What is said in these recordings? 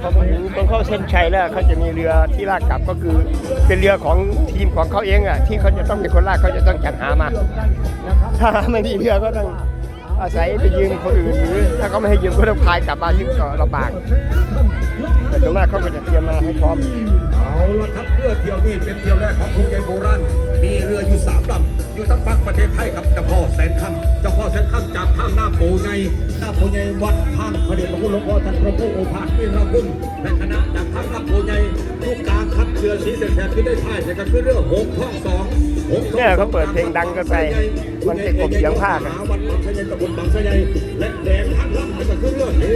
พอมาถึงตรงเข้าเส้นชัยแล้วเขาจะมีเรือที่ลากกลับก็คือ เป็นเรือของทีมของเขาเองอะที่เขาจะต้องเป็นคนลากเขาจะต้องจัดหามาถ้าไม่มีเรือก็ต้องอาศัยไปยืมคนอื่นหรือถ้าเขาไม่ให้ยืมก็ต้องพายกลับมาซึ่งก็ลำบากแต่ส่วนมากเขาก็จะเตรียมมาให้พร้อมเอาละครับเรือเที่ยวนี้เป็นเที่ยวแรกของภูเก็ตโบราณมีเรืออยู่สามลำอยู่ทั้งฝั่งประเทศไทยครับเจ้าพ่อแสนคำ พ่อแสนคำจากทางหน้าโปไงหน้าโปไงวัดทางพระเดชพระคุณหลวงพ่อท่านพระพุทธโอภาสวิราคุณและคณะจากทางหน้าโปไงลูกกลางครับเรือสีแสดๆขึ้นได้ท่ายแต่ก็คือเรือหงท้องสองหงท้องสองเนี่ยเขาเปิดเพลงดังเกินไปมันจะกลบเสียงภาคอะวัดบางไทรตำบลบางไทรและแดงทางลำนั่นก็คือเรือเอ๊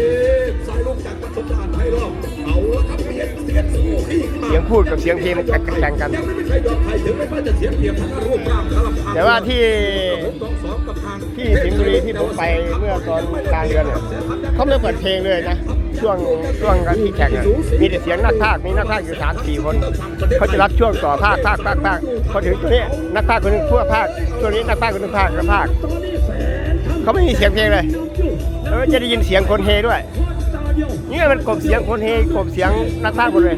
สายลูกจากประสบการณ์ไทยรอบเอาละครับเปลี่ยนเสียงสู้ขี้มาเสียงพูดกับเสียงเพลงมันจะแข่งกันยังไม่มีใครยอมใครถึงไม่ว่าจะเสียเปรียบทางรูปร่างทางลำพังแต่ว่าที่ ที่สิงห์บุรีที่ผมไปเมื่อตอนกลางเดือนเนี่ยเขาไม่เปิดเพลงเลยนะ ช่วงช่วงการที่แข่งอะมีแต่เสียงนักพากย์มีนักพากย์อยู่สามสี่คนเขาจะรับช่วงต่อภาคภาคภาคภาคพอถึงตัวนี้นักพากย์คนหนึงทั่วภาคตัวงนี้นักพากย์คนหนึงภาคกับภาคเขาไม่มีเสียงเพลงเลยแล้วจะได้ยินเสียงคนเฮด้วยนี่มันกลบเสียงคนเฮกลบเสียงนักพากย์หมดเลย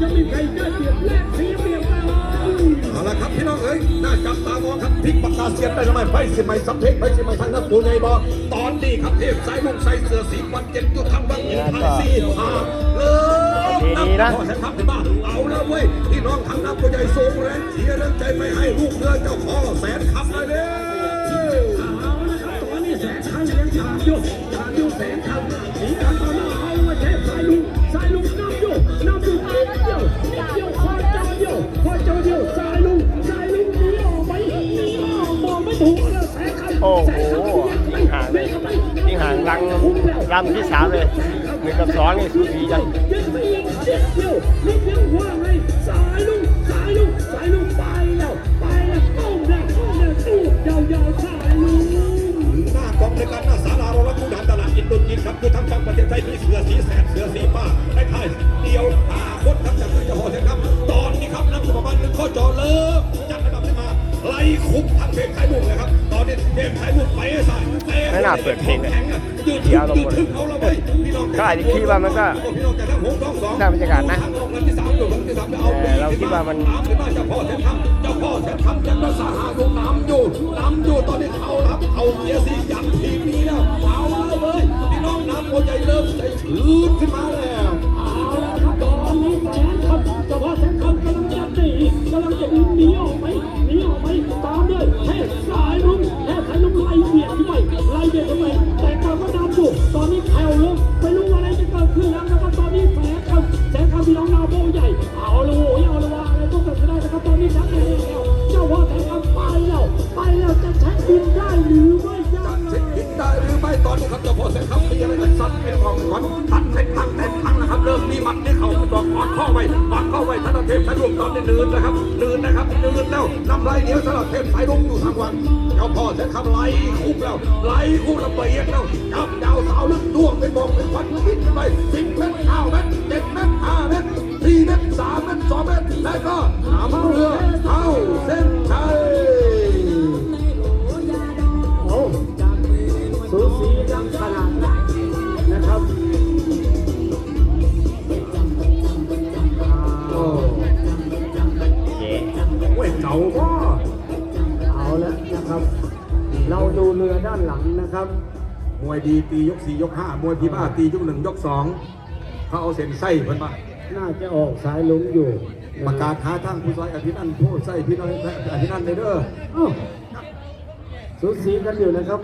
กันอยู่ยังมีใครได้เปรียบและเสียเปรียบกันเอาละครับพี่น้องเอ้ยน่าจับตามองครับพลิกปากกาเสียบได้ทำไมไปสิไม่สัมเพกไปสิไม่ทางนักปูใหญ่อตอนนี้ครับเทพสายลุงใส่เสื้อสีวันเจ็ดอยู่ทางบางอินทายสีหาเริ่มนับพอแสนคำขึ้นมาเอาแล้วเว้ยพี่น้องทางนักปูใหญ่สูงแรงเชียร์แรงใจไม่ให้ลูกเรือเจ้าพ่อแสนคำเลยเด้อเอาละครับตอนนี้แสนคำยังขาดอยู่ขาดอยู่แสนคำสีกันตอนนี้เอาไว้เทพสายลุงสายลุงนำอยู่นำอยู่นิดเดียก โอ้โหแสนคำยิงห่างเลยยิงห่างรังลำที่สามเลยหนึ่งกับสองนี่สูสีกันเด็กไม่ยิงเด็กเดียวนิดเดียวว่าไงสายลุงสายลุงสายลุงไปแล้วไปแล้วก้มแล้วก้มแล้วตู้ยาวๆสายลุงหน้ากองในการหน้าศาลาเรารับผู้นำตลาดอินโดจีนครับคือทางฝั่งประเทศไทยมีเสือสีแสดเสือสีฟ้า น่าเปิดเพลงเลยยืดเดี๋ยวเราหมดถึงเอาละเว้ยพี่น้องก็อาจจะคิดว่ามันก็น่าบรรยากาศนะทางลงนั้นที่สามอยู่ลงที่สามจะเอาแต่เราคิดว่ามันน้ำขึ้นมาเจ้าพ่อเสนครับเจ้าเสนครับจากภาษาหาดูน้ำอยู่น้ำอยู่ตอนนี้เขาลับเขาเกียร์สียันทีมนี้แล้วเอาเลยพี่น้องน้ำโมใจเริ่มใจชื้นขึ้นมาแล้ว ขึ้นได้นะครับตอนนี้ชักเองแล้วเจ้าพ่อแสนคำไปแล้วไปแล้วจะเช็คบินได้หรือไม่ได้เช็คอินได้หรือไม่ตอนนี้ครับเจ้าพ่อเสนครับมีอะไรกันซัดเป็นของขวัญทัดเส้นทางเต็มทางนะครับเริ่มมีมัดที่เขาบอกกอดข้อไว้กอดข้อไว้ท่านเทพสายลุงตอนนี้เนินนะครับเนินนะครับเนินแล้วนำไรเหนียวสำหรับเทพสายลุงอยู่ทางวันเจ้าพ่อเสนครับไล่คุมแล้วไล่คุมระเบียดแล้วจับดาวสาวลึกดวงเป็นบองเป็นควันคิดไป ดูเรือด้านหลังนะครับ มวยดีตียกสี่ยกห้ามวยพีบ้าตียกหนึ่งยกสองเขาเอาเส้นไส้เพิ่นมาน่าจะออกสายลุงอยู่ประกาศหาทางผู้ซอยอภินันท์ผู้ไส้พี่น้อยอภินันท์เลยเด้ออ้าวสูสีกันอยู่นะครับ